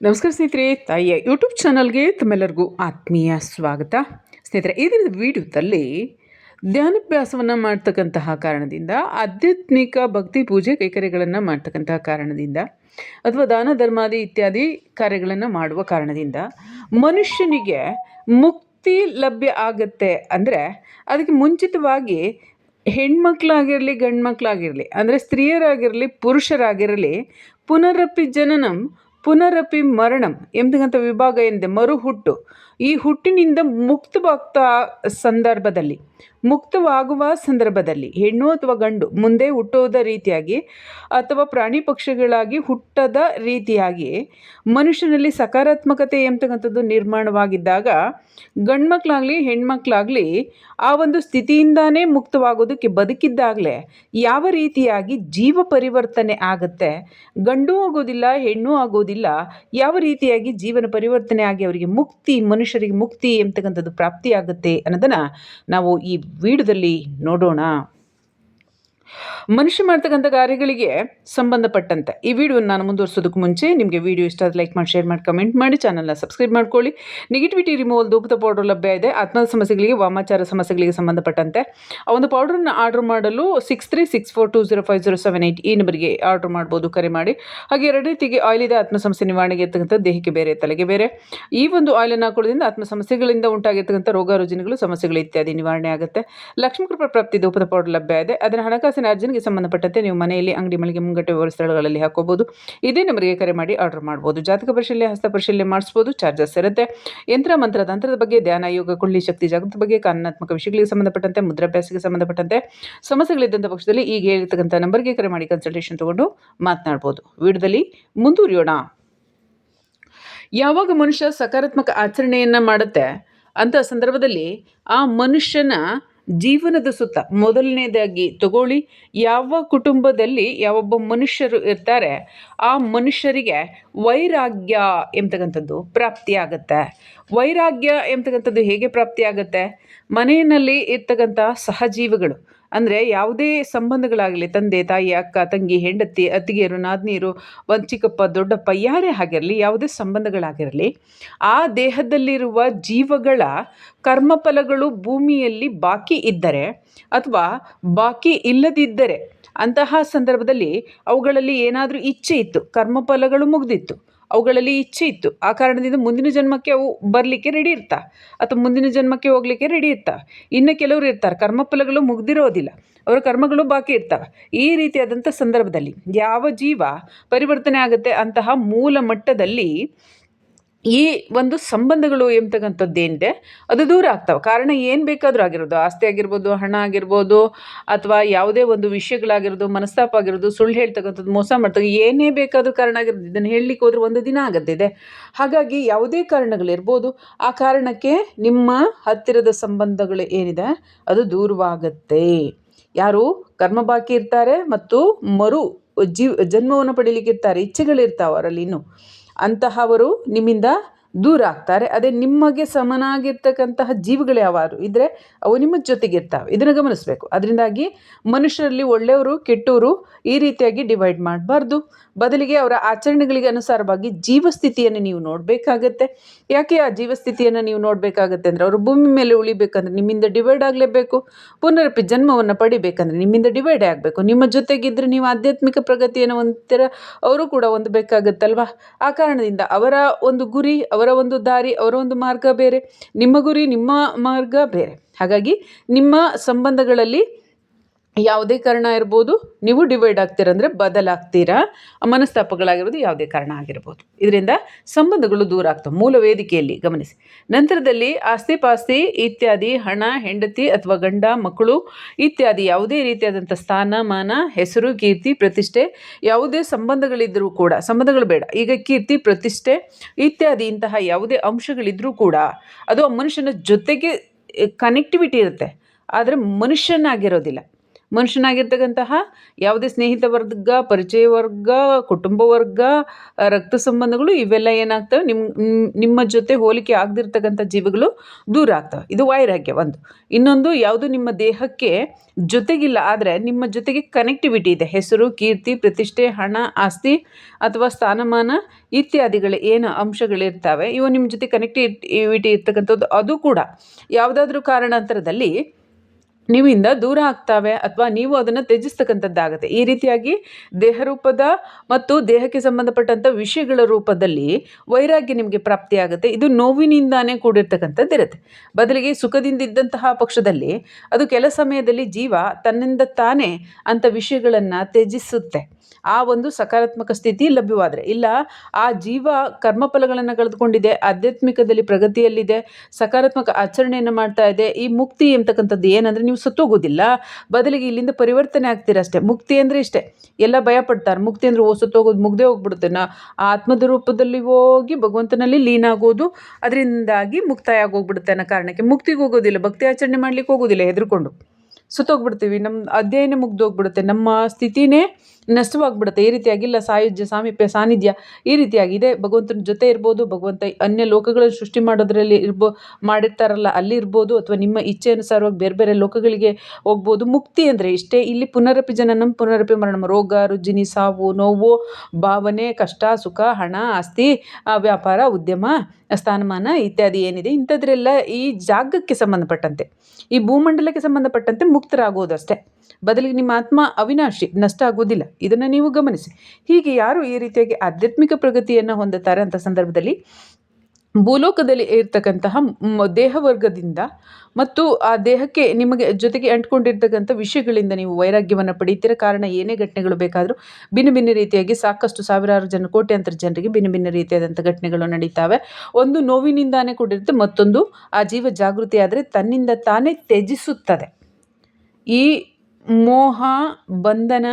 ನಮಸ್ಕಾರ ಸ್ನೇಹಿತರೆ, ತಾಯಿಯ ಯೂಟ್ಯೂಬ್ ಚಾನಲ್ಗೆ ತಮ್ಮೆಲ್ಲರಿಗೂ ಆತ್ಮೀಯ ಸ್ವಾಗತ. ಸ್ನೇಹಿತರೆ ಈ ದಿನದ ವಿಡಿಯೋದಲ್ಲಿ ಧ್ಯಾನಾಭ್ಯಾಸವನ್ನು ಮಾಡ್ತಕ್ಕಂತಹ ಕಾರಣದಿಂದ, ಆಧ್ಯಾತ್ಮಿಕ ಭಕ್ತಿ ಪೂಜೆ ಕೈಕರ್ಯಗಳನ್ನು ಮಾಡ್ತಕ್ಕಂತಹ ಕಾರಣದಿಂದ, ಅಥವಾ ದಾನ, ಧರ್ಮಾದಿ ಇತ್ಯಾದಿ ಕಾರ್ಯಗಳನ್ನು ಮಾಡುವ ಕಾರಣದಿಂದ ಮನುಷ್ಯನಿಗೆ ಮುಕ್ತಿ ಲಭ್ಯ ಆಗುತ್ತೆ ಅಂದರೆ ಅದಕ್ಕೆ ಮುಂಚಿತವಾಗಿ ಹೆಣ್ಮಕ್ಳಾಗಿರಲಿ ಗಂಡು ಮಕ್ಕಳಾಗಿರಲಿ ಅಂದರೆ ಸ್ತ್ರೀಯರಾಗಿರಲಿ, ಪುರುಷರಾಗಿರಲಿ, ಪುನರಪಿ ಜನನಂ ಪುನರಪಿ ಮರಣಂ ಎಂಬತಕ್ಕಂಥ ವಿಭಾಗ ಏನಿದೆ? ಮರು ಹುಟ್ಟು ಈ ಹುಟ್ಟಿನಿಂದ ಮುಕ್ತವಾಗ್ತಾ ಸಂದರ್ಭದಲ್ಲಿ, ಮುಕ್ತವಾಗುವ ಸಂದರ್ಭದಲ್ಲಿ, ಹೆಣ್ಣು ಅಥವಾ ಗಂಡು ಮುಂದೆ ಹುಟ್ಟೋದ ರೀತಿಯಾಗಿ ಅಥವಾ ಪ್ರಾಣಿ ಪಕ್ಷಿಗಳಾಗಿ ಹುಟ್ಟದ ರೀತಿಯಾಗಿ ಮನುಷ್ಯನಲ್ಲಿ ಸಕಾರಾತ್ಮಕತೆ ಎಂಬತಕ್ಕಂಥದ್ದು ನಿರ್ಮಾಣವಾಗಿದ್ದಾಗ, ಗಂಡ್ಮಕ್ಳಾಗಲಿ, ಹೆಣ್ಮಕ್ಳಾಗಲಿ ಆ ಒಂದು ಸ್ಥಿತಿಯಿಂದಾನೇ ಮುಕ್ತವಾಗೋದಕ್ಕೆ ಬದುಕಿದ್ದಾಗಲೇ ಯಾವ ರೀತಿಯಾಗಿ ಜೀವ ಪರಿವರ್ತನೆ ಆಗುತ್ತೆ? ಗಂಡು ಆಗೋದಿಲ್ಲ, ಹೆಣ್ಣು ಆಗೋದಿಲ್ಲ, ಯಾವ ರೀತಿಯಾಗಿ ಜೀವನ ಪರಿವರ್ತನೆ ಆಗಿ ಅವರಿಗೆ ಮುಕ್ತಿ ಮನುಷ್ಯರಿಗೆ ಮುಕ್ತಿ ಎಂಬತಕ್ಕಂಥದ್ದು ಪ್ರಾಪ್ತಿಯಾಗುತ್ತೆ ಅನ್ನೋದನ್ನು ನಾವು ಈ ವಿಡಿಯೋದಲ್ಲಿ ನೋಡೋಣ. ಮನುಷ್ಯ ಮಾಡ್ತಕ್ಕಂಥ ಕಾರ್ಯಗಳಿಗೆ ಸಂಬಂಧಪಟ್ಟಂತೆ ಈ ವಿಡಿಯೋನ ನಾನು ಮುಂದುವರ್ಸೋದಕ್ಕೆ ಮುಂಚೆ ನಿಮಗೆ ವಿಡಿಯೋ ಇಷ್ಟ ಆದರೆ ಲೈಕ್ ಮಾಡಿ ಶೇರ್ ಮಾಡಿ ಕಮೆಂಟ್ ಮಾಡಿ ಚಾನಲ್ನ ಸಬ್ಸ್ಕ್ರೈಬ್ ಮಾಡ್ಕೊಳ್ಳಿ. ನೆಗೆಟಿವಿಟಿ ರಿಮೂವಲ್ ಧೂಪದ ಪೌಡರ್ ಲಭ್ಯ ಇದೆ. ಆತ್ಮದ ಸಮಸ್ಯೆಗಳಿಗೆ, ವಾಮಾಚಾರ ಸಮಸ್ಯೆಗಳಿಗೆ ಸಂಬಂಧಪಟ್ಟಂತೆ ಆ ಒಂದು ಪೌಡರ್ನ ಆರ್ಡರ್ ಮಾಡಲು six three six four two zero five zero seven eight ಈ ನಂಬರ್ಗೆ ಆರ್ಡರ್ ಮಾಡ್ಬೋದು, ಕರೆ ಮಾಡಿ. ಹಾಗೆ ಎರಡು ರೀತಿಗೆ ಆಯಿಲ್ ಇದೆ. ಆತ್ಮ ಸಮಸ್ಯೆ ನಿವಾರಣೆಗೆ ಇರ್ತಕ್ಕಂಥ ದೇಹಕ್ಕೆ ಬೇರೆ, ತಲೆಗೆ ಬೇರೆ. ಈ ಒಂದು ಆಯಿಲನ್ನು ಹಾಕೊಳ್ಳೋದ್ರಿಂದ ಆತ್ಮ ಸಮಸ್ಯೆಗಳಿಂದ ಉಂಟಾಗಿರ್ತಕ್ಕಂಥ ರೋಗ, ರುಜಿನಗಳು, ಸಮಸ್ಯೆಗಳು ಇತ್ಯಾದಿ ನಿವಾರಣೆ ಆಗುತ್ತೆ. ಲಕ್ಷ್ಮೀ ಕೃಪಾ ಪ್ರಾಪ್ತಿ ಧೂಪದ ಪೌಡರ್ ಲಭ್ಯ ಇದೆ. ಅದರ ಹಣಕಾಸಿನ ಅರ್ಜನೆಗೆ ಸಂಬಂಧಪಟ್ಟಂತೆ ನೀವು ಮನೆಯಲ್ಲಿ ಅಂಗಡಿ ಮಳಿಗೆ ಮುಂಗಟ್ಟೆ ಸ್ಥಳಗಳಲ್ಲಿ ಹಾಕೋಬಹುದು. ಇದೇ ನಂಬರ್ಗೆ ಕರೆ ಮಾಡಿ ಆರ್ಡರ್ ಮಾಡ್ಬೋದು. ಜಾತಕ ಪರಿಶೀಲನೆ, ಹಸ್ತ ಪರಿಶೀಲನೆ ಮಾಡಿಸ್ಬೋದು. ಚಾರ್ಜಸ್ ಇರುತ್ತೆ. ಯಂತ್ರ, ಮಂತ್ರ, ತಂತ್ರದ ಬಗ್ಗೆ ಧ್ಯಾನ, ಯೋಗ, ಕುಳ್ಳಿ ಶಕ್ತಿ ಜಾಗೃತಿ ಬಗ್ಗೆ ಕಾನೂನಾತ್ಮಕ ವಿಷಯಗಳಿಗೆ ಸಂಬಂಧಪಟ್ಟಂತೆ, ಮುದ್ರಾಭ್ಯಾಸಕ್ಕೆ ಸಂಬಂಧಪಟ್ಟಂತೆ ಸಮಸ್ಯೆಗಳಿದ್ದಂಥ ಪಕ್ಷದಲ್ಲಿ ಈಗ ಹೇಳಿರ್ತಕ್ಕಂಥ ನಂಬರ್ಗೆ ಕರೆ ಮಾಡಿ ಕನ್ಸಲ್ಟೇಷನ್ ತಗೊಂಡು ಮಾತನಾಡ್ಬೋದು. ವಿಡಿಯೋದಲ್ಲಿ ಮುಂದುವರಿಯೋಣ. ಯಾವಾಗ ಮನುಷ್ಯ ಸಕಾರಾತ್ಮಕ ಆಚರಣೆಯನ್ನು ಮಾಡುತ್ತೆ ಅಂತ ಸಂದರ್ಭದಲ್ಲಿ ಆ ಮನುಷ್ಯನ ಜೀವನದ ಸುತ್ತ ಮೊದಲನೇದಾಗಿ ತಗೊಳ್ಳಿ. ಯಾವ ಕುಟುಂಬದಲ್ಲಿ ಯಾವೊಬ್ಬ ಮನುಷ್ಯರು ಇರ್ತಾರೆ, ಆ ಮನುಷ್ಯರಿಗೆ ವೈರಾಗ್ಯ ಎಂಬತಕ್ಕಂಥದ್ದು ಪ್ರಾಪ್ತಿಯಾಗತ್ತೆ ವೈರಾಗ್ಯ ಎಂಬತಕ್ಕಂಥದ್ದು ಹೇಗೆ ಪ್ರಾಪ್ತಿಯಾಗತ್ತೆ ಮನೆಯಲ್ಲಿ ಇರ್ತಕ್ಕಂಥ ಸಹಜೀವಿಗಳು ಅಂದರೆ ಯಾವುದೇ ಸಂಬಂಧಗಳಾಗಲಿ ತಂದೆ, ತಾಯಿ, ಅಕ್ಕ, ತಂಗಿ, ಹೆಂಡತಿ, ಅತ್ತಿಗೆಯರು, ನಾದಿನಿಯರು, ಒಂದು ಚಿಕ್ಕಪ್ಪ, ದೊಡ್ಡಪ್ಪ, ಯಾರೇ ಆಗಿರಲಿ, ಯಾವುದೇ ಸಂಬಂಧಗಳಾಗಿರಲಿ, ಆ ದೇಹದಲ್ಲಿರುವ ಜೀವಗಳ ಕರ್ಮಫಲಗಳು ಭೂಮಿಯಲ್ಲಿ ಬಾಕಿ ಇದ್ದರೆ ಅಥವಾ ಬಾಕಿ ಇಲ್ಲದಿದ್ದರೆ ಅಂತಹ ಸಂದರ್ಭದಲ್ಲಿ ಅವುಗಳಲ್ಲಿ ಏನಾದರೂ ಇಚ್ಛೆ ಇತ್ತು, ಕರ್ಮಫಲಗಳು ಮುಗ್ದಿತ್ತು ಅವುಗಳಲ್ಲಿ ಇಚ್ಛೆ ಇತ್ತು. ಆ ಕಾರಣದಿಂದ ಮುಂದಿನ ಜನ್ಮಕ್ಕೆ ಅವು ಬರಲಿಕ್ಕೆ ರೆಡಿ ಇರ್ತಾ. ಅಥವಾ ಮುಂದಿನ ಜನ್ಮಕ್ಕೆ ಹೋಗಲಿಕ್ಕೆ ರೆಡಿ ಇರ್ತಾ. ಇನ್ನು ಕೆಲವರು ಇರ್ತಾರೆ. ಕರ್ಮಫಲಗಳು ಮುಗ್ದಿರೋದಿಲ್ಲ. ಅವರ ಕರ್ಮಗಳು ಬಾಕಿ ಇರ್ತವೆ. ಈ ರೀತಿಯಾದಂಥ ಸಂದರ್ಭದಲ್ಲಿ ಯಾವ ಜೀವ ಪರಿವರ್ತನೆ ಆಗುತ್ತೆ ಅಂತಹ ಮೂಲ ಮಟ್ಟದಲ್ಲಿ ಈ ಒಂದು ಸಂಬಂಧಗಳು ಎಂಬತಕ್ಕಂಥದ್ದೇನಿದೆ, ಅದು ದೂರ ಆಗ್ತವೆ. ಕಾರಣ ಏನು ಬೇಕಾದರೂ ಆಗಿರೋದು. ಆಸ್ತಿ ಆಗಿರ್ಬೋದು, ಹಣ ಆಗಿರ್ಬೋದು, ಅಥವಾ ಯಾವುದೇ ಒಂದು ವಿಷಯಗಳಾಗಿರೋದು, ಮನಸ್ತಾಪ ಆಗಿರೋದು, ಸುಳ್ಳು ಹೇಳ್ತಕ್ಕಂಥದ್ದು, ಮೋಸ ಮಾಡ್ತಕ್ಕ ಏನೇ ಬೇಕಾದರೂ ಕಾರಣ ಆಗಿರೋದು. ಇದನ್ನು ಹೇಳಲಿಕ್ಕೆ ಹೋದ್ರೆ ಒಂದು ದಿನ ಆಗತ್ತಿದೆ ಹಾಗಾಗಿ ಯಾವುದೇ ಕಾರಣಗಳಿರ್ಬೋದು, ಆ ಕಾರಣಕ್ಕೆ ನಿಮ್ಮ ಹತ್ತಿರದ ಸಂಬಂಧಗಳು ಏನಿದೆ, ಅದು ದೂರವಾಗತ್ತೆ. ಯಾರು? ಕರ್ಮ ಬಾಕಿ ಇರ್ತಾರೆ ಮತ್ತು ಮರು ಜೀವ, ಜನ್ಮವನ್ನು ಪಡೀಲಿಕ್ಕೆ ಇರ್ತಾರೆ ಇಚ್ಛೆಗಳಿರ್ತಾವೆ ಅವರಲ್ಲಿ ಇನ್ನೂ ಅಂತಹವರು ನಿಮ್ಮಿಂದ ದೂರ ಆಗ್ತಾರೆ. ಅದೇ ನಿಮಗೆ ಸಮನಾಗಿರ್ತಕ್ಕಂತಹ ಜೀವಿಗಳು ಯಾವಾರು ಇದ್ದರೆ ಅವು ನಿಮ್ಮ ಜೊತೆಗಿರ್ತಾವೆ. ಇದನ್ನು ಗಮನಿಸಬೇಕು. ಅದರಿಂದಾಗಿ ಮನುಷ್ಯರಲ್ಲಿ ಒಳ್ಳೆಯವರು ಕೆಟ್ಟವರು ಈ ರೀತಿಯಾಗಿ ಡಿವೈಡ್ ಮಾಡಬಾರ್ದು. ಬದಲಿಗೆ ಅವರ ಆಚರಣೆಗಳಿಗೆ ಅನುಸಾರವಾಗಿ ಜೀವಸ್ಥಿತಿಯನ್ನು ನೀವು ನೋಡಬೇಕಾಗತ್ತೆ. ಯಾಕೆ ಆ ಜೀವಸ್ಥಿತಿಯನ್ನು ನೀವು ನೋಡಬೇಕಾಗತ್ತೆ ಅಂದರೆ ಅವರು ಭೂಮಿ ಮೇಲೆ ಉಳಿಬೇಕಂದ್ರೆ ನಿಮ್ಮಿಂದ ಡಿವೈಡ್ ಆಗಲೇಬೇಕು. ಪುನರಪಿ ಜನ್ಮವನ್ನು ಪಡಿಬೇಕಂದ್ರೆ ನಿಮ್ಮಿಂದ ಡಿವೈಡ್ ಆಗಬೇಕು. ನಿಮ್ಮ ಜೊತೆಗಿದ್ದರೆ ನೀವು ಆಧ್ಯಾತ್ಮಿಕ ಪ್ರಗತಿಯನ್ನು ಒಂಥರ ಅವರು ಕೂಡ ಹೊಂದಬೇಕಾಗತ್ತಲ್ವಾ? ಆ ಕಾರಣದಿಂದ ಅವರ ಒಂದು ಗುರಿ, ಅವರ ಒಂದು ದಾರಿ, ಅವರ ಒಂದು ಮಾರ್ಗ ಬೇರೆ, ನಿಮ್ಮ ಗುರಿ, ನಿಮ್ಮ ಮಾರ್ಗ ಬೇರೆ. ಹಾಗಾಗಿ ನಿಮ್ಮ ಸಂಬಂಧಗಳಲ್ಲಿ ಯಾವುದೇ ಕಾರಣ ಇರ್ಬೋದು, ನೀವು ಡಿವೈಡ್ ಆಗ್ತೀರ ಅಂದರೆ ಬದಲಾಗ್ತೀರಾ? ಮನಸ್ತಾಪಗಳಾಗಿರ್ಬೋದು, ಯಾವುದೇ ಕಾರಣ ಆಗಿರ್ಬೋದು. ಇದರಿಂದ ಸಂಬಂಧಗಳು ದೂರ ಆಗ್ತವೆ. ಮೂಲ ವೇದಿಕೆಯಲ್ಲಿ ಗಮನಿಸಿ. ನಂತರದಲ್ಲಿ ಆಸ್ತಿ ಪಾಸ್ತಿ ಇತ್ಯಾದಿ, ಹಣ, ಹೆಂಡತಿ ಅಥವಾ ಗಂಡ, ಮಕ್ಕಳು ಇತ್ಯಾದಿ ಯಾವುದೇ ರೀತಿಯಾದಂಥ ಸ್ಥಾನಮಾನ ಹೆಸರು, ಕೀರ್ತಿ, ಪ್ರತಿಷ್ಠೆ ಯಾವುದೇ ಸಂಬಂಧಗಳಿದ್ದರೂ ಕೂಡ, ಸಂಬಂಧಗಳು ಬೇಡ. ಈಗ ಕೀರ್ತಿ, ಪ್ರತಿಷ್ಠೆ ಇತ್ಯಾದಿ ಇಂತಹ ಯಾವುದೇ ಅಂಶಗಳಿದ್ದರೂ ಕೂಡ ಅದು ಆ ಮನುಷ್ಯನ ಜೊತೆಗೆ ಕನೆಕ್ಟಿವಿಟಿ ಇರುತ್ತೆ. ಆದರೆ ಮನುಷ್ಯನಾಗಿರೋದಿಲ್ಲ. ಮನುಷ್ಯನಾಗಿರ್ತಕ್ಕಂತಹ ಯಾವುದೇ ಸ್ನೇಹಿತ ವರ್ಗ, ಪರಿಚಯ ವರ್ಗ, ಕುಟುಂಬ ವರ್ಗ ರಕ್ತ ಸಂಬಂಧಗಳು ಇವೆಲ್ಲ ಏನಾಗ್ತವೆ? ನಿಮ್ಮ ನಿಮ್ಮ ಜೊತೆ ಹೋಲಿಕೆ ಆಗದಿರ್ತಕ್ಕಂಥ ಜೀವಿಗಳು ದೂರ ಆಗ್ತವೆ. ಇದು ವೈರಾಗ್ಯ ಒಂದು. ಇನ್ನೊಂದು, ಯಾವುದು ನಿಮ್ಮ ದೇಹಕ್ಕೆ ಜೊತೆಗಿಲ್ಲ, ಆದರೆ ನಿಮ್ಮ ಜೊತೆಗೆ ಕನೆಕ್ಟಿವಿಟಿ ಇದೆ. ಹೆಸರು, ಕೀರ್ತಿ, ಪ್ರತಿಷ್ಠೆ, ಹಣ, ಆಸ್ತಿ ಅಥವಾ ಸ್ಥಾನಮಾನ ಇತ್ಯಾದಿಗಳು ಏನು ಅಂಶಗಳಿರ್ತವೆ, ಇವು ನಿಮ್ಮ ಜೊತೆ ಕನೆಕ್ಟಿವಿಟಿ ಇರ್ತಕ್ಕಂಥದ್ದು. ಅದು ಕೂಡ ಯಾವುದಾದ್ರೂ ಕಾರಣಾಂತರದಲ್ಲಿ ನೀವಿಂದ ದೂರ ಆಗ್ತಾವೆ ಅಥವಾ ನೀವು ಅದನ್ನು ತ್ಯಜಿಸ್ತಕ್ಕಂಥದ್ದಾಗುತ್ತೆ. ಈ ರೀತಿಯಾಗಿ ದೇಹ ರೂಪದ ಮತ್ತು ದೇಹಕ್ಕೆ ಸಂಬಂಧಪಟ್ಟಂಥ ವಿಷಯಗಳ ರೂಪದಲ್ಲಿ ವೈರಾಗ್ಯ ನಿಮಗೆ ಪ್ರಾಪ್ತಿಯಾಗುತ್ತೆ. ಇದು ನೋವಿನಿಂದಾನೇ ಕೂಡಿರ್ತಕ್ಕಂಥದ್ದಿರುತ್ತೆ ಬದಲಿಗೆ ಸುಖದಿಂದ ಇದ್ದಂತಹ ಪಕ್ಷದಲ್ಲಿ ಅದು ಕೆಲ ಸಮಯದಲ್ಲಿ ಜೀವ ತನ್ನಿಂದ ತಾನೇ ಅಂಥ ವಿಷಯಗಳನ್ನು ತ್ಯಜಿಸುತ್ತೆ. ಆ ಒಂದು ಸಕಾರಾತ್ಮಕ ಸ್ಥಿತಿ ಲಭ್ಯವಾದರೆ. ಇಲ್ಲ, ಆ ಜೀವ ಕರ್ಮಫಲಗಳನ್ನು ಕಳೆದುಕೊಂಡಿದೆ, ಆಧ್ಯಾತ್ಮಿಕದಲ್ಲಿ ಪ್ರಗತಿಯಲ್ಲಿದೆ, ಸಕಾರಾತ್ಮಕ ಆಚರಣೆಯನ್ನು ಮಾಡ್ತಾ ಇದೆ, ಈ ಮುಕ್ತಿ ಎಂತಕ್ಕಂಥದ್ದು ಏನಂದರೆ ನೀವು ಸತ್ತೋಗೋದಿಲ್ಲ. ಬದಲಿಗೆ ಇಲ್ಲಿಂದ ಪರಿವರ್ತನೆ ಆಗ್ತೀರ ಅಷ್ಟೇ. ಮುಕ್ತಿ ಅಂದರೆ ಇಷ್ಟೇ. ಎಲ್ಲ ಭಯ ಪಡ್ತಾರೆ ಮುಕ್ತಿ ಅಂದರೆ, ಓ, ಸತ್ತೋಗೋದು, ಮುಗ್ದೇ ಹೋಗ್ಬಿಡುತ್ತೆ. ನಾ ಆತ್ಮದ ರೂಪದಲ್ಲಿ ಹೋಗಿ ಭಗವಂತನಲ್ಲಿ ಲೀನ ಆಗೋದು ಅದರಿಂದಾಗಿ ಮುಕ್ತಾಯ ಆಗೋಗ್ಬಿಡುತ್ತೆ ಅನ್ನೋ ಕಾರಣಕ್ಕೆ. ಮುಕ್ತಿಗೆ ಹೋಗೋದಿಲ್ಲ. ಭಕ್ತಿ ಆಚರಣೆ ಮಾಡ್ಲಿಕ್ಕೆ ಹೋಗೋದಿಲ್ಲ, ಹೆದರ್ಕೊಂಡು. ಸುತ್ತೋಗ್ಬಿಡ್ತೀವಿ. ನಮ್ಮ ಅಧ್ಯಯನ ಮುಗ್ದೋಗ್ಬಿಡುತ್ತೆ. ನಮ್ಮ ಸ್ಥಿತಿನೇ ನಷ್ಟವಾಗ್ಬಿಡುತ್ತೆ. ಈ ರೀತಿಯಾಗಿಲ್ಲ ಸಾಯುಜ್ಯ, ಸಾಮೀಪ್ಯ, ಸಾನ್ನಿಧ್ಯ ಈ ರೀತಿಯಾಗಿದೆ ಭಗವಂತನ ಜೊತೆ ಇರ್ಬೋದು, ಭಗವಂತ ಅನ್ಯ ಲೋಕಗಳನ್ನು ಸೃಷ್ಟಿ ಮಾಡೋದ್ರಲ್ಲಿ ಇರ್ಬೋ, ಮಾಡಿರ್ತಾರಲ್ಲ, ಅಲ್ಲಿ ಇರ್ಬೋದು ಅಥವಾ ನಿಮ್ಮ ಇಚ್ಛೆ ಅನುಸಾರವಾಗಿ ಬೇರೆ ಬೇರೆ ಲೋಕಗಳಿಗೆ ಹೋಗ್ಬೋದು. ಮುಕ್ತಿ ಅಂದರೆ ಇಷ್ಟೇ. ಇಲ್ಲಿ ಪುನರಪಿ ಜನನಂ, ಪುನರಪಿ ಮರಣಂ. ರೋಗ, ರುಜಿನಿ, ಸಾವು, ನೋವು, ಭಾವನೆ, ಕಷ್ಟ, ಸುಖ, ಹಣ, ಆಸ್ತಿ ವ್ಯಾಪಾರ, ಉದ್ಯಮ, ಸ್ಥಾನಮಾನ ಇತ್ಯಾದಿ ಏನಿದೆ. ಇಂಥದ್ರೆಲ್ಲ ಈ ಜಾಗಕ್ಕೆ ಸಂಬಂಧಪಟ್ಟಂತೆ. ಈ ಭೂಮಂಡಲಕ್ಕೆ ಸಂಬಂಧಪಟ್ಟಂತೆ ಮುಕ್ತರಾಗೋದು ಅಷ್ಟೇ ಬದಲಿಗೆ ನಿಮ್ಮ ಆತ್ಮ ಅವಿನಾಶಿ, ನಷ್ಟ ಆಗೋದಿಲ್ಲ ಇದನ್ನು ನೀವು ಗಮನಿಸಿ. ಹೀಗೆ ಯಾರು ಈ ರೀತಿಯಾಗಿ ಆಧ್ಯಾತ್ಮಿಕ ಪ್ರಗತಿಯನ್ನು ಹೊಂದುತ್ತಾರೆ ಅಂತ ಸಂದರ್ಭದಲ್ಲಿ ಭೂಲೋಕದಲ್ಲಿ ಇರ್ತಕ್ಕಂತಹ ದೇಹವರ್ಗದಿಂದ ಮತ್ತು ಆ ದೇಹಕ್ಕೆ ನಿಮಗೆ ಜೊತೆಗೆ ಅಂಟ್ಕೊಂಡಿರ್ತಕ್ಕಂಥ ವಿಷಯಗಳಿಂದ ನೀವು ವೈರಾಗ್ಯವನ್ನು ಪಡೆಯುತ್ತೀರ ಕಾರಣ ಏನೇ ಘಟನೆಗಳು ಬೇಕಾದರೂ ಭಿನ್ನ ಭಿನ್ನ ರೀತಿಯಾಗಿ ಸಾಕಷ್ಟು ಸಾವಿರಾರು ಜನ, ಕೋಟ್ಯಾಂತರ ಜನರಿಗೆ ಭಿನ್ನ ಭಿನ್ನ ರೀತಿಯಾದಂಥ ಘಟನೆಗಳು ನಡೀತಾವೆ. ಒಂದು ನೋವಿನಿಂದಾನೇ ಕೂಡಿರುತ್ತೆ, ಮತ್ತೊಂದು ಆ ಜೀವ ಜಾಗೃತಿ ಆದರೆ ತನ್ನಿಂದ ತಾನೇ ತ್ಯಜಿಸುತ್ತದೆ. ಈ ಮೋಹ, ಬಂಧನ,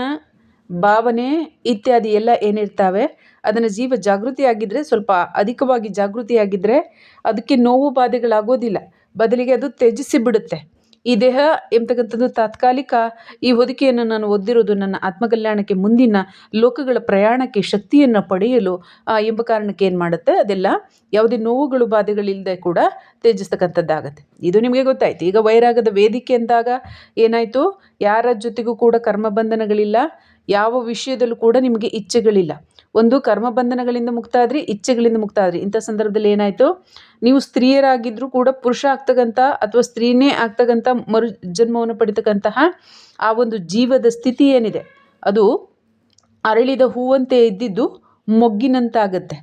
ಭಾವನೆ ಇತ್ಯಾದಿ ಎಲ್ಲ ಏನಿರ್ತಾವೆ, ಅದನ್ನು ಜೀವ ಜಾಗೃತಿಯಾಗಿದ್ದರೆ ಸ್ವಲ್ಪ ಅಧಿಕವಾಗಿ ಜಾಗೃತಿಯಾಗಿದ್ದರೆ ಅದಕ್ಕೆ ನೋವು ಬಾಧೆಗಳಾಗೋದಿಲ್ಲ. ಬದಲಿಗೆ ಅದು ತ್ಯಜಿಸಿ ಬಿಡುತ್ತೆ. ಈ ದೇಹ ಎಂಬತಕ್ಕಂಥದ್ದು ತಾತ್ಕಾಲಿಕ ಈ ಹೊದಿಕೆಯನ್ನು ನಾನು ಒದ್ದಿರೋದು ನನ್ನ ಆತ್ಮಕಲ್ಯಾಣಕ್ಕೆ ಮುಂದಿನ ಲೋಕಗಳ ಪ್ರಯಾಣಕ್ಕೆ ಶಕ್ತಿಯನ್ನು ಪಡೆಯಲು ಎಂಬ ಕಾರಣಕ್ಕೆ ಏನು ಮಾಡುತ್ತೆ? ಅದೆಲ್ಲ ಯಾವುದೇ ನೋವುಗಳು ಬಾಧೆಗಳಿಲ್ಲದೆ ಕೂಡ ತ್ಯಜಿಸ್ತಕ್ಕಂಥದ್ದಾಗತ್ತೆ. ಇದು ನಿಮಗೆ ಗೊತ್ತಾಯ್ತು. ಈಗ ವೈರಾಗದ ವೇದಿಕೆ ಅಂದಾಗ ಏನಾಯಿತು? ಯಾರ ಜೊತೆಗೂ ಕೂಡ ಕರ್ಮಬಂಧನಗಳಿಲ್ಲ. ಯಾವ ವಿಷಯದಲ್ಲೂ ಕೂಡ ನಿಮಗೆ ಇಚ್ಛೆಗಳಿಲ್ಲ. ಒಂದು ಕರ್ಮ ಬಂಧನಗಳಿಂದ ಮುಕ್ತ ಆದ್ರಿ ಇಚ್ಛೆಗಳಿಂದ ಮುಕ್ತ ಆದ್ರಿ ಇಂಥ ಸಂದರ್ಭದಲ್ಲಿ ಏನಾಯಿತು? ನೀವು ಸ್ತ್ರೀಯರಾಗಿದ್ದರೂ ಕೂಡ ಪುರುಷ ಆಗ್ತಕ್ಕಂಥ ಅಥವಾ ಸ್ತ್ರೀನೇ ಆಗ್ತಕ್ಕಂಥ ಮರು ಜನ್ಮವನ್ನು ಪಡಿತಕ್ಕಂತಹ ಆ ಒಂದು ಜೀವದ ಸ್ಥಿತಿ ಏನಿದೆ? ಅದು ಅರಳಿದ ಹೂವಂತೆ ಇದ್ದಿದ್ದು ಮೊಗ್ಗಿನಂತಾಗತ್ತೆ.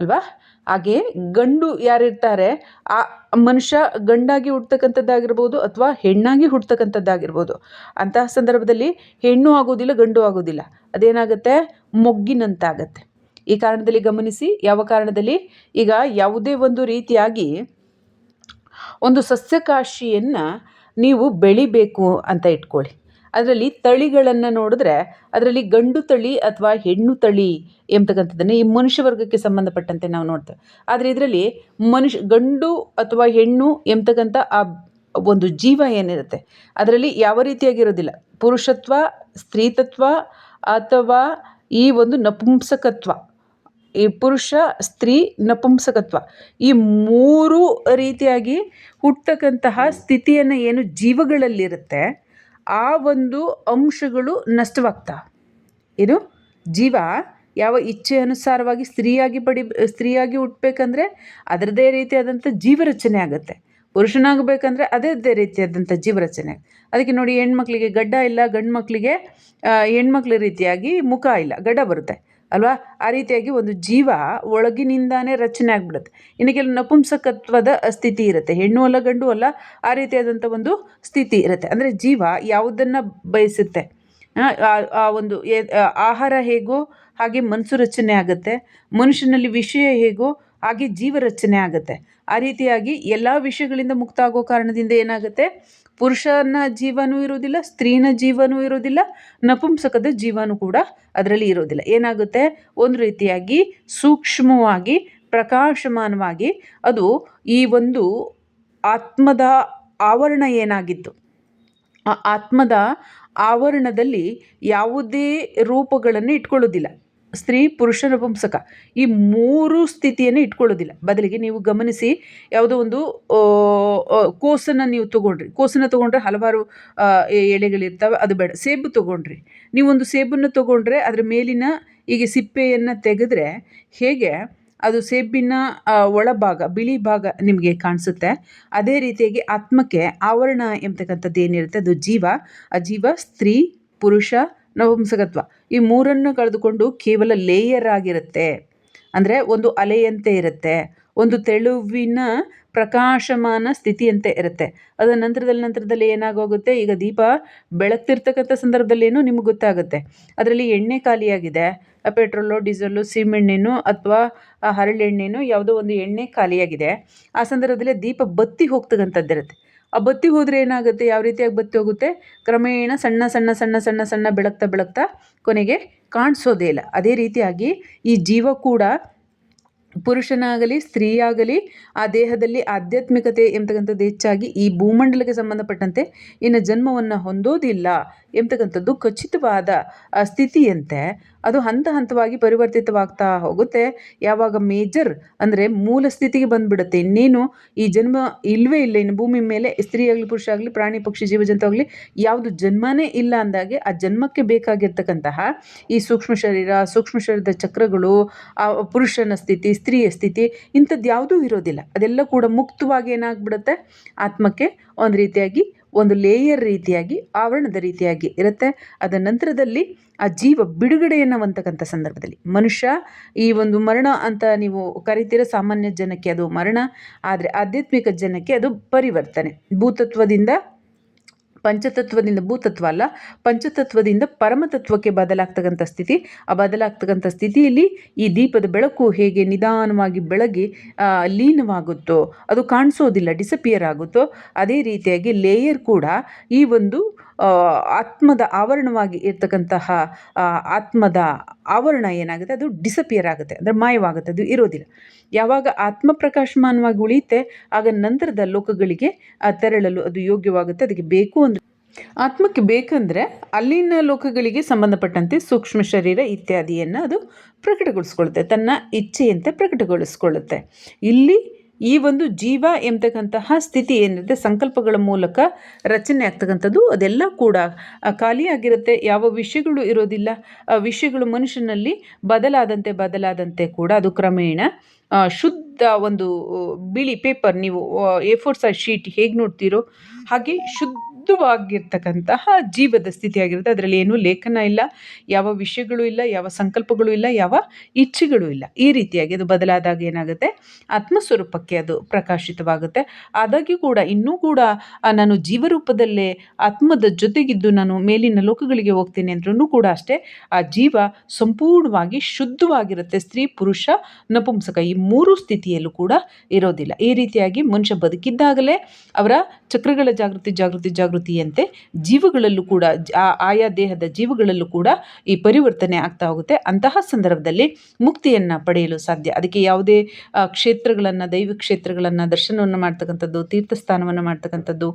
ಅಲ್ವಾ? ಹಾಗೆ ಗಂಡು ಯಾರಿರ್ತಾರೆ, ಆ ಮನುಷ್ಯ ಗಂಡಾಗಿ ಹುಡ್ತಕ್ಕಂಥದ್ದಾಗಿರ್ಬೋದು ಅಥವಾ ಹೆಣ್ಣಾಗಿ ಹುಡ್ತಕ್ಕಂಥದ್ದಾಗಿರ್ಬೋದು ಅಂತಹ ಸಂದರ್ಭದಲ್ಲಿ ಹೆಣ್ಣು ಆಗೋದಿಲ್ಲ, ಗಂಡು ಆಗೋದಿಲ್ಲ. ಅದೇನಾಗುತ್ತೆ? ಮೊಗ್ಗಿನಂತಾಗತ್ತೆ. ಈ ಕಾರಣದಲ್ಲಿ ಗಮನಿಸಿ, ಯಾವ ಕಾರಣದಲ್ಲಿ? ಈಗ ಯಾವುದೇ ಒಂದು ರೀತಿಯಾಗಿ ಒಂದು ಸಸ್ಯಕಾಶಿಯನ್ನು ನೀವು ಬೆಳಿಬೇಕು ಅಂತ ಇಟ್ಕೊಳ್ಳಿ. ಅದರಲ್ಲಿ ತಳಿಗಳನ್ನು ನೋಡಿದ್ರೆ ಅದರಲ್ಲಿ ಗಂಡು ತಳಿ ಅಥವಾ ಹೆಣ್ಣು ತಳಿ ಎಂಬತಕ್ಕಂಥದ್ದನ್ನು ಈ ಮನುಷ್ಯ ವರ್ಗಕ್ಕೆ ಸಂಬಂಧಪಟ್ಟಂತೆ ನಾವು ನೋಡ್ತೇವೆ. ಆದರೆ ಇದರಲ್ಲಿ ಮನುಷ್ಯ, ಗಂಡು ಅಥವಾ ಹೆಣ್ಣು ಎಂಬತಕ್ಕಂಥ ಆ ಒಂದು ಜೀವ ಏನಿರುತ್ತೆ, ಅದರಲ್ಲಿ ಯಾವ ರೀತಿಯಾಗಿರೋದಿಲ್ಲ. ಪುರುಷತ್ವ, ಸ್ತ್ರೀತತ್ವ ಅಥವಾ ಈ ಒಂದು ನಪುಂಸಕತ್ವ, ಈ ಪುರುಷ, ಸ್ತ್ರೀ ನಪುಂಸಕತ್ವ, ಈ ಮೂರು ರೀತಿಯಾಗಿ ಹುಟ್ಟತಕ್ಕಂತಹ ಸ್ಥಿತಿಯನ್ನು ಏನು ಜೀವಗಳಲ್ಲಿರುತ್ತೆ, ಆ ಒಂದು ಅಂಶಗಳು ನಷ್ಟವಾಗ್ತಾ, ಏನು ಜೀವ ಯಾವ ಇಚ್ಛೆ ಅನುಸಾರವಾಗಿ ಸ್ತ್ರೀಯಾಗಿ ಪಡಿ, ಸ್ತ್ರೀಯಾಗಿ ಹುಟ್ಟಬೇಕಂದ್ರೆ ಅದರದೇ ರೀತಿಯಾದಂಥ ಜೀವರಚನೆ ಆಗುತ್ತೆ. ಪುರುಷನಾಗಬೇಕಂದ್ರೆ ಅದೇ ರೀತಿಯಾದಂಥ ಜೀವರಚನೆ. ಅದಕ್ಕೆ ನೋಡಿ ಹೆಣ್ಮಕ್ಳಿಗೆ ಗಡ್ಡ ಇಲ್ಲ ಗಂಡು ಮಕ್ಕಳಿಗೆ ಹೆಣ್ಮಕ್ಳ ರೀತಿಯಾಗಿ ಮುಖ ಇಲ್ಲ, ಗಡ್ಡ ಬರುತ್ತೆ, ಅಲ್ವಾ? ಆ ರೀತಿಯಾಗಿ ಒಂದು ಜೀವ ಒಳಗಿನಿಂದಾನೇ ರಚನೆ ಆಗಿಬಿಡುತ್ತೆ. ಇನ್ನು ಕೆಲವು ನಪುಂಸಕತ್ವದ ಸ್ಥಿತಿ ಇರುತ್ತೆ. ಹೆಣ್ಣು ಅಲ್ಲ, ಗಂಡು ಅಲ್ಲ, ಆ ರೀತಿಯಾದಂಥ ಒಂದು ಸ್ಥಿತಿ ಇರುತ್ತೆ. ಅಂದರೆ ಜೀವ ಯಾವುದನ್ನು ಬಯಸುತ್ತೆ? ಆ ಒಂದು ಆಹಾರ ಹೇಗೋ ಹಾಗೆ ಮನಸ್ಸು ರಚನೆ ಆಗುತ್ತೆ. ಮನುಷ್ಯನಲ್ಲಿ ವಿಷಯ ಹೇಗೋ ಹಾಗೆ ಜೀವ ರಚನೆ ಆಗುತ್ತೆ. ಆ ರೀತಿಯಾಗಿ ಎಲ್ಲ ವಿಷಯಗಳಿಂದ ಮುಕ್ತ ಆಗೋ ಕಾರಣದಿಂದ ಏನಾಗುತ್ತೆ? ಪುರುಷನ ಜೀವನೂ ಇರೋದಿಲ್ಲ ಸ್ತ್ರೀನ ಜೀವನೂ ಇರೋದಿಲ್ಲ ನಪುಂಸಕದ ಜೀವನೂ ಕೂಡ ಅದರಲ್ಲಿ ಇರೋದಿಲ್ಲ ಏನಾಗುತ್ತೆ? ಒಂದು ರೀತಿಯಾಗಿ ಸೂಕ್ಷ್ಮವಾಗಿ, ಪ್ರಕಾಶಮಾನವಾಗಿ ಅದು ಈ ಒಂದು ಆತ್ಮದ ಆವರಣ ಏನಾಗಿತ್ತು? ಆ ಆತ್ಮದ ಆವರಣದಲ್ಲಿ ಯಾವುದೇ ರೂಪಗಳನ್ನು ಇಟ್ಕೊಳ್ಳೋದಿಲ್ಲ ಸ್ತ್ರೀ ಪುರುಷ ನಪುಂಸಕ ಈ ಮೂರು ಸ್ಥಿತಿಯನ್ನು ಇಟ್ಕೊಳ್ಳೋದಿಲ್ಲ. ಬದಲಿಗೆ ನೀವು ಗಮನಿಸಿ ಯಾವುದೋ ಒಂದು ಕೋಸನ್ನು ನೀವು ತೊಗೊಂಡ್ರಿ. ಕೋಸನ್ನು ತೊಗೊಂಡ್ರೆ ಹಲವಾರು ಎಳೆಗಳಿರ್ತವೆ, ಅದು ಬೇಡ. ಸೇಬು ತೊಗೊಂಡ್ರಿ. ನೀವೊಂದು ಸೇಬನ್ನು ತೊಗೊಂಡ್ರೆ ಅದರ ಮೇಲಿನ ಈಗ ಸಿಪ್ಪೆಯನ್ನು ತೆಗೆದ್ರೆ ಹೇಗೆ ಅದು ಸೇಬಿನ ಒಳಭಾಗ, ಬಿಳಿ ಭಾಗ ನಿಮಗೆ ಕಾಣಿಸುತ್ತೆ. ಅದೇ ರೀತಿಯಾಗಿ ಆತ್ಮಕ್ಕೆ ಆವರಣ ಎಂಬತಕ್ಕಂಥದ್ದು ಏನಿರುತ್ತೆ? ಅದು ಜೀವ. ಆ ಜೀವ ಸ್ತ್ರೀ, ಪುರುಷ ನಪುಂಸಕತ್ವ ಈ ಮೂರನ್ನು ಕಳೆದುಕೊಂಡು ಕೇವಲ ಲೇಯರ್ ಆಗಿರುತ್ತೆ. ಅಂದರೆ ಒಂದು ಅಲೆಯಂತೆ ಇರುತ್ತೆ. ಒಂದು ತೆಳುವಿನ ಪ್ರಕಾಶಮಾನ ಸ್ಥಿತಿಯಂತೆ ಇರುತ್ತೆ. ಅದರ ನಂತರದಲ್ಲಿ ನಂತರದಲ್ಲಿ ಏನಾಗೋಗುತ್ತೆ? ಈಗ ದೀಪ ಬೆಳಗ್ತಿರ್ತಕ್ಕಂಥ ಸಂದರ್ಭದಲ್ಲೇನು ನಿಮ್ಗೆ ಗೊತ್ತಾಗುತ್ತೆ? ಅದರಲ್ಲಿ ಎಣ್ಣೆ ಖಾಲಿಯಾಗಿದೆ. ಪೆಟ್ರೋಲು ಡೀಸೆಲ್ಲು ಸೀಮೆಣ್ಣೆನೋ ಅಥವಾ ಹರಳೆಣ್ಣೆನೋ ಯಾವುದೋ ಒಂದು ಎಣ್ಣೆ ಖಾಲಿಯಾಗಿದೆ. ಆ ಸಂದರ್ಭದಲ್ಲಿ ದೀಪ ಬತ್ತಿ ಹೋಗ್ತಕ್ಕಂಥದ್ದಿರುತ್ತೆ. ಆ ಬತ್ತಿ ಹೋದರೆ ಏನಾಗುತ್ತೆ? ಯಾವ ರೀತಿಯಾಗಿ ಬತ್ತಿ ಹೋಗುತ್ತೆ? ಕ್ರಮೇಣ ಸಣ್ಣ ಸಣ್ಣ ಸಣ್ಣ ಸಣ್ಣ ಸಣ್ಣ ಬೆಳಗ್ತಾ ಬೆಳಗ್ತಾ ಕೊನೆಗೆ ಕಾಣಿಸೋದೇ ಇಲ್ಲ. ಅದೇ ರೀತಿಯಾಗಿ ಈ ಜೀವ ಕೂಡ ಪುರುಷನಾಗಲಿ, ಸ್ತ್ರೀಯಾಗಲಿ, ಆ ದೇಹದಲ್ಲಿ ಆಧ್ಯಾತ್ಮಿಕತೆ ಎಂಬತಕ್ಕಂಥದ್ದು ಹೆಚ್ಚಾಗಿ ಈ ಭೂಮಂಡಲಕ್ಕೆ ಸಂಬಂಧಪಟ್ಟಂತೆ ಇನ್ನು ಜನ್ಮವನ್ನು ಹೊಂದೋದಿಲ್ಲ ಎಂಬತಕ್ಕಂಥದ್ದು ಖಚಿತವಾದ ಸ್ಥಿತಿಯಂತೆ ಅದು ಹಂತ ಹಂತವಾಗಿ ಪರಿವರ್ತಿತವಾಗ್ತಾ ಹೋಗುತ್ತೆ. ಯಾವಾಗ ಮೇಜರ್ ಅಂದರೆ ಮೂಲ ಸ್ಥಿತಿಗೆ ಬಂದುಬಿಡುತ್ತೆ. ಇನ್ನೇನು ಈ ಜನ್ಮ ಇಲ್ಲವೇ ಇಲ್ಲ. ಇನ್ನು ಭೂಮಿ ಮೇಲೆ ಸ್ತ್ರೀ ಆಗಲಿ, ಪುರುಷ ಆಗಲಿ, ಪ್ರಾಣಿ, ಪಕ್ಷಿ, ಜೀವಜಂತು ಆಗಲಿ ಯಾವುದು ಜನ್ಮನೇ ಇಲ್ಲ ಅಂದಾಗೆ ಆ ಜನ್ಮಕ್ಕೆ ಬೇಕಾಗಿರ್ತಕ್ಕಂತಹ ಈ ಸೂಕ್ಷ್ಮ ಶರೀರ, ಸೂಕ್ಷ್ಮ ಶರೀರದ ಚಕ್ರಗಳು, ಆ ಪುರುಷನ ಸ್ಥಿತಿ, ಸ್ತ್ರೀಯ ಸ್ಥಿತಿ ಇಂಥದ್ದು ಯಾವುದೂ ಇರೋದಿಲ್ಲ. ಅದೆಲ್ಲ ಕೂಡ ಮುಕ್ತವಾಗಿ ಏನಾಗ್ಬಿಡುತ್ತೆ? ಆತ್ಮಕ್ಕೆ ಒಂದು ರೀತಿಯಾಗಿ ಒಂದು ಲೇಯರ್ ರೀತಿಯಾಗಿ, ಆವರಣದ ರೀತಿಯಾಗಿ ಇರುತ್ತೆ. ಅದರ ನಂತರದಲ್ಲಿ ಆ ಜೀವ ಬಿಡುಗಡೆಯನ್ನು ಅಂತಕ್ಕಂಥ ಸಂದರ್ಭದಲ್ಲಿ. ಮನುಷ್ಯ ಈ ಒಂದು ಮರಣ ಅಂತ ನೀವು ಕರಿತೀರ ಸಾಮಾನ್ಯ ಜನಕ್ಕೆ ಅದು ಮರಣ, ಆದರೆ ಆಧ್ಯಾತ್ಮಿಕ ಜನಕ್ಕೆ ಅದು ಪರಿವರ್ತನೆ. ಭೂತತ್ವದಿಂದ ಪಂಚತತ್ವದಿಂದ ಭೂತತ್ವ ಅಲ್ಲ, ಪಂಚತತ್ವದಿಂದ ಪರಮತತ್ವಕ್ಕೆ ಬದಲಾಗ್ತಕ್ಕಂಥ ಸ್ಥಿತಿ. ಆ ಬದಲಾಗ್ತಕ್ಕಂಥ ಸ್ಥಿತಿಯಲ್ಲಿ ಈ ದೀಪದ ಬೆಳಕು ಹೇಗೆ ನಿಧಾನವಾಗಿ ಬೆಳಗಿ ಲೀನವಾಗುತ್ತೋ, ಅದು ಕಾಣಿಸೋದಿಲ್ಲ ಡಿಸಪಿಯರ್ ಆಗುತ್ತೋ, ಅದೇ ರೀತಿಯಾಗಿ ಲೇಯರ್ ಕೂಡ ಈ ಒಂದು ಆತ್ಮದ ಆವರಣವಾಗಿ ಇರ್ತಕ್ಕಂತಹ ಆತ್ಮದ ಆವರಣ ಏನಾಗುತ್ತೆ? ಅದು ಡಿಸಪಿಯರ್ ಆಗುತ್ತೆ, ಅಂದರೆ ಮಾಯವಾಗುತ್ತೆ, ಅದು ಇರೋದಿಲ್ಲ. ಯಾವಾಗ ಆತ್ಮ ಪ್ರಕಾಶಮಾನವಾಗಿ ಉಳಿಯುತ್ತೆ, ಆಗ ನಂತರದ ಲೋಕಗಳಿಗೆ ತೆರಳಲು ಅದು ಯೋಗ್ಯವಾಗುತ್ತೆ. ಅದಕ್ಕೆ ಬೇಕು ಅಂದರೆ, ಆತ್ಮಕ್ಕೆ ಬೇಕಂದರೆ ಅಲ್ಲಿನ ಲೋಕಗಳಿಗೆ ಸಂಬಂಧಪಟ್ಟಂತೆ ಸೂಕ್ಷ್ಮ ಶರೀರ ಇತ್ಯಾದಿಯನ್ನು ಅದು ಪ್ರಕಟಗೊಳಿಸ್ಕೊಳ್ಳುತ್ತೆ ತನ್ನ ಇಚ್ಛೆಯಂತೆ ಪ್ರಕಟಗೊಳಿಸ್ಕೊಳ್ಳುತ್ತೆ ಇಲ್ಲಿ ಈ ಒಂದು ಜೀವ ಎಂಬತಕ್ಕಂತಹ ಸ್ಥಿತಿ ಏನಿದೆ, ಸಂಕಲ್ಪಗಳ ಮೂಲಕ ರಚನೆ ಆಗ್ತಕ್ಕಂಥದ್ದು ಅದೆಲ್ಲ ಕೂಡ ಖಾಲಿಯಾಗಿರುತ್ತೆ ಯಾವ ವಿಷಯಗಳು ಇರೋದಿಲ್ಲ. ಆ ವಿಷಯಗಳು ಮನುಷ್ಯನಲ್ಲಿ ಬದಲಾದಂತೆ ಬದಲಾದಂತೆ ಕೂಡ ಅದು ಕ್ರಮೇಣ ಶುದ್ಧ ಒಂದು ಬಿಳಿ ಪೇಪರ್ ನೀವು ಎ ಫೋರ್ ಸೈಜ್ ಶೀಟ್ ಹೇಗೆ ನೋಡ್ತೀರೋ ಹಾಗೆ ಶುದ್ಧವಾಗಿರ್ತಕ್ಕಂತಹ ಜೀವದ ಸ್ಥಿತಿಯಾಗಿರುತ್ತೆ. ಅದರಲ್ಲಿ ಏನೂ ಲೇಖನ ಇಲ್ಲ, ಯಾವ ವಿಷಯಗಳು ಇಲ್ಲ, ಯಾವ ಸಂಕಲ್ಪಗಳು ಇಲ್ಲ, ಯಾವ ಇಚ್ಛೆಗಳು ಇಲ್ಲ. ಈ ರೀತಿಯಾಗಿ ಅದು ಬದಲಾದಾಗ ಏನಾಗುತ್ತೆ? ಆತ್ಮಸ್ವರೂಪಕ್ಕೆ ಅದು ಪ್ರಕಾಶಿತವಾಗುತ್ತೆ. ಆದಾಗ್ಯೂ ಕೂಡ, ಇನ್ನೂ ಕೂಡ ನಾನು ಜೀವರೂಪದಲ್ಲೇ ಆತ್ಮದ ಜೊತೆಗಿದ್ದು ನಾನು ಮೇಲಿನ ಲೋಕಗಳಿಗೆ ಹೋಗ್ತೇನೆ ಅಂದ್ರೂ ಕೂಡ ಅಷ್ಟೇ, ಆ ಜೀವ ಸಂಪೂರ್ಣವಾಗಿ ಶುದ್ಧವಾಗಿರುತ್ತೆ. ಸ್ತ್ರೀ, ಪುರುಷ, ನಪುಂಸಕ ಈ ಮೂರು ಸ್ಥಿತಿಯಲ್ಲೂ ಕೂಡ ಇರೋದಿಲ್ಲ. ಈ ರೀತಿಯಾಗಿ ಮನುಷ್ಯ ಬದುಕಿದ್ದಾಗಲೇ ಅವರ ಚಕ್ರಗಳ ಜಾಗೃತಿ ಜಾಗೃತಿ ಜಾಗೃತಿಯಂತೆ ಜೀವಗಳಲ್ಲೂ ಕೂಡ ಆಯಾ ದೇಹದ ಜೀವಗಳಲ್ಲೂ ಕೂಡ ಈ ಪರಿವರ್ತನೆ ಆಗ್ತಾ ಹೋಗುತ್ತೆ. ಅಂತಹ ಸಂದರ್ಭದಲ್ಲಿ ಮುಕ್ತಿಯನ್ನು ಪಡೆಯಲು ಸಾಧ್ಯ. ಅದಕ್ಕೆ ಯಾವುದೇ ಕ್ಷೇತ್ರಗಳನ್ನು, ದೈವ ಕ್ಷೇತ್ರಗಳನ್ನು ದರ್ಶನವನ್ನು ಮಾಡ್ತಕ್ಕಂಥದ್ದು, ತೀರ್ಥಸ್ಥಾನವನ್ನು ಮಾಡ್ತಕ್ಕಂಥದ್ದು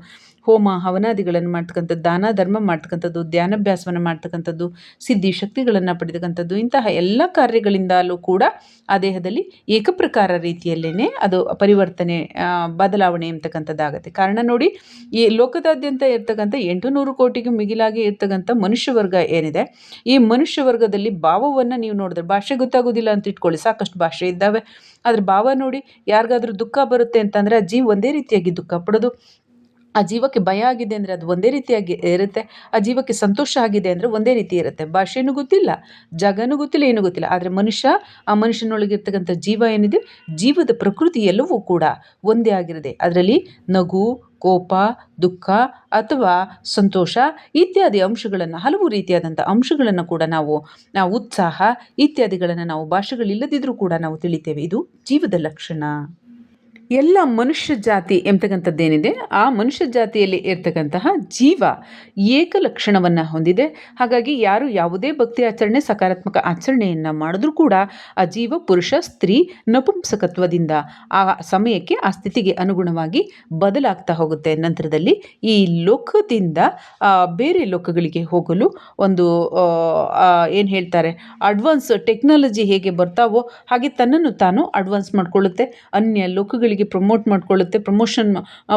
ಹೋಮ, ಹವನಾದಿಗಳನ್ನು ಮಾಡ್ತಕ್ಕಂಥದ್ದು, ದಾನ ಧರ್ಮ ಮಾಡ್ತಕ್ಕಂಥದ್ದು, ಧ್ಯಾನಾಭ್ಯಾಸವನ್ನು ಮಾಡ್ತಕ್ಕಂಥದ್ದು, ಸಿದ್ಧಿ ಶಕ್ತಿಗಳನ್ನು ಪಡೆದಕ್ಕಂಥದ್ದು, ಇಂತಹ ಎಲ್ಲ ಕಾರ್ಯಗಳಿಂದಲೂ ಕೂಡ ಆ ದೇಹದಲ್ಲಿ ಏಕಪ್ರಕಾರ ರೀತಿಯಲ್ಲೇ ಅದು ಪರಿವರ್ತನೆ ಬದಲಾವಣೆ ಎಂಬತಕ್ಕಂಥದ್ದಾಗುತ್ತೆ. ಕಾರಣ ನೋಡಿ, ಈ ಲೋಕದಾದ್ಯಂತ ಇರ್ತಕ್ಕಂಥ ಎಂಟು ನೂರು ಕೋಟಿಗೂ ಮಿಗಿಲಾಗಿ ಇರ್ತಕ್ಕಂಥ ಮನುಷ್ಯ ವರ್ಗ ಏನಿದೆ, ಈ ಮನುಷ್ಯ ವರ್ಗದಲ್ಲಿ ಭಾವವನ್ನು ನೀವು ನೋಡಿದ್ರೆ ಭಾಷೆ ಗೊತ್ತಾಗೋದಿಲ್ಲ ಅಂತ ಇಟ್ಕೊಳ್ಳಿ, ಸಾಕಷ್ಟು ಭಾಷೆ ಇದ್ದಾವೆ. ಆದರೆ ಭಾವ ನೋಡಿ, ಯಾರಿಗಾದ್ರೂ ದುಃಖ ಬರುತ್ತೆ ಅಂತಂದರೆ ಆ ಜೀವ ಒಂದೇ ರೀತಿಯಾಗಿ ದುಃಖ ಪಡೋದು. ಆ ಜೀವಕ್ಕೆ ಭಯ ಆಗಿದೆ ಅಂದರೆ ಅದು ಒಂದೇ ರೀತಿಯಾಗಿ ಇರುತ್ತೆ. ಆ ಜೀವಕ್ಕೆ ಸಂತೋಷ ಆಗಿದೆ ಅಂದರೆ ಒಂದೇ ರೀತಿ ಇರುತ್ತೆ. ಭಾಷೆನೂ ಗೊತ್ತಿಲ್ಲ, ಜಾಗನೂ ಗೊತ್ತಿಲ್ಲ, ಏನೂ ಗೊತ್ತಿಲ್ಲ. ಆದರೆ ಮನುಷ್ಯ, ಆ ಮನುಷ್ಯನೊಳಗಿರ್ತಕ್ಕಂಥ ಜೀವ ಏನಿದೆ, ಜೀವದ ಪ್ರಕೃತಿ ಎಲ್ಲವೂ ಕೂಡ ಒಂದೇ ಆಗಿರದೆ ಅದರಲ್ಲಿ ನಗು, ಕೋಪ, ದುಃಖ ಅಥವಾ ಸಂತೋಷ ಇತ್ಯಾದಿ ಅಂಶಗಳನ್ನು, ಹಲವು ರೀತಿಯಾದಂಥ ಅಂಶಗಳನ್ನು ಕೂಡ ನಾವು ನಾವು ಉತ್ಸಾಹ ಇತ್ಯಾದಿಗಳನ್ನು ನಾವು ಭಾಷೆಗಳಿಲ್ಲದಿದ್ದರೂ ಕೂಡ ನಾವು ತಿಳಿತೇವೆ. ಇದು ಜೀವದ ಲಕ್ಷಣ. ಎಲ್ಲ ಮನುಷ್ಯ ಜಾತಿ ಎಂಬತಕ್ಕಂಥದ್ದೇನಿದೆ ಆ ಮನುಷ್ಯ ಜಾತಿಯಲ್ಲಿ ಇರ್ತಕ್ಕಂತಹ ಜೀವ ಏಕಲಕ್ಷಣವನ್ನು ಹೊಂದಿದೆ. ಹಾಗಾಗಿ ಯಾರು ಯಾವುದೇ ಭಕ್ತಿ ಆಚರಣೆ, ಸಕಾರಾತ್ಮಕ ಆಚರಣೆಯನ್ನು ಮಾಡಿದ್ರೂ ಕೂಡ ಆ ಜೀವ, ಪುರುಷ, ಸ್ತ್ರೀ ನಪುಂಸಕತ್ವದಿಂದ ಆ ಸಮಯಕ್ಕೆ, ಆ ಸ್ಥಿತಿಗೆ ಅನುಗುಣವಾಗಿ ಬದಲಾಗ್ತಾ ಹೋಗುತ್ತೆ. ನಂತರದಲ್ಲಿ ಈ ಲೋಕದಿಂದ ಬೇರೆ ಲೋಕಗಳಿಗೆ ಹೋಗಲು ಒಂದು ಏನು ಹೇಳ್ತಾರೆ, ಅಡ್ವಾನ್ಸ್ ಟೆಕ್ನಾಲಜಿ ಹೇಗೆ ಬರ್ತಾವೋ ಹಾಗೆ ತನ್ನನ್ನು ತಾನು ಅಡ್ವಾನ್ಸ್ ಮಾಡಿಕೊಳ್ಳುತ್ತೆ. ಅನ್ಯ ಲೋಕಗಳಿಗೆ ಪ್ರಮೋಟ್ ಮಾಡ್ಕೊಳ್ಳುತ್ತೆ ಪ್ರಮೋಷನ್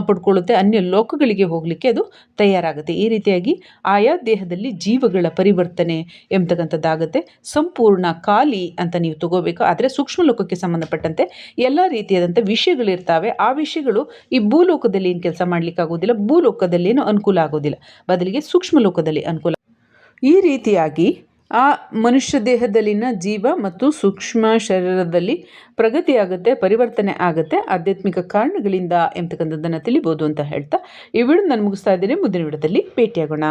ಪಡ್ಕೊಳ್ಳುತ್ತೆ ಅನ್ಯ ಲೋಕಗಳಿಗೆ ಹೋಗಲಿಕ್ಕೆ ಅದು ತಯಾರಾಗುತ್ತೆ. ಈ ರೀತಿಯಾಗಿ ಆಯಾ ದೇಹದಲ್ಲಿ ಜೀವಗಳ ಪರಿವರ್ತನೆ ಎಂಬತಕ್ಕಂಥದ್ದಾಗುತ್ತೆ ಸಂಪೂರ್ಣ ಖಾಲಿ ಅಂತ ನೀವು ತಗೋಬೇಕು. ಆದರೆ ಸೂಕ್ಷ್ಮ ಲೋಕಕ್ಕೆ ಸಂಬಂಧಪಟ್ಟಂತೆ ಎಲ್ಲ ರೀತಿಯಾದಂಥ ವಿಷಯಗಳಿರ್ತಾವೆ ಆ ವಿಷಯಗಳು ಈ ಭೂಲೋಕದಲ್ಲಿ ಏನು ಕೆಲಸ ಮಾಡಲಿಕ್ಕಾಗೋದಿಲ್ಲ ಭೂಲೋಕದಲ್ಲಿ ಏನು ಅನುಕೂಲ ಆಗೋದಿಲ್ಲ. ಬದಲಿಗೆ ಸೂಕ್ಷ್ಮ ಲೋಕದಲ್ಲಿ ಅನುಕೂಲ. ಈ ರೀತಿಯಾಗಿ ಆ ಮನುಷ್ಯ ದೇಹದಲ್ಲಿನ ಜೀವ ಮತ್ತು ಸೂಕ್ಷ್ಮ ಶರೀರದಲ್ಲಿ ಪ್ರಗತಿಯಾಗುತ್ತೆ, ಪರಿವರ್ತನೆ ಆಗುತ್ತೆ, ಆಧ್ಯಾತ್ಮಿಕ ಕಾರಣಗಳಿಂದ ಎಂಬತಕ್ಕಂಥದ್ದನ್ನು ತಿಳಿಬೋದು ಅಂತ ಹೇಳ್ತಾ ಈ ವಿಡಿಯೋ ನಾನು ಮುಗಿಸ್ತಾ ಇದ್ದೀನಿ. ಮುಂದಿನ ವಿಡಿಯೋದಲ್ಲಿ ಭೇಟಿಯಾಗೋಣ.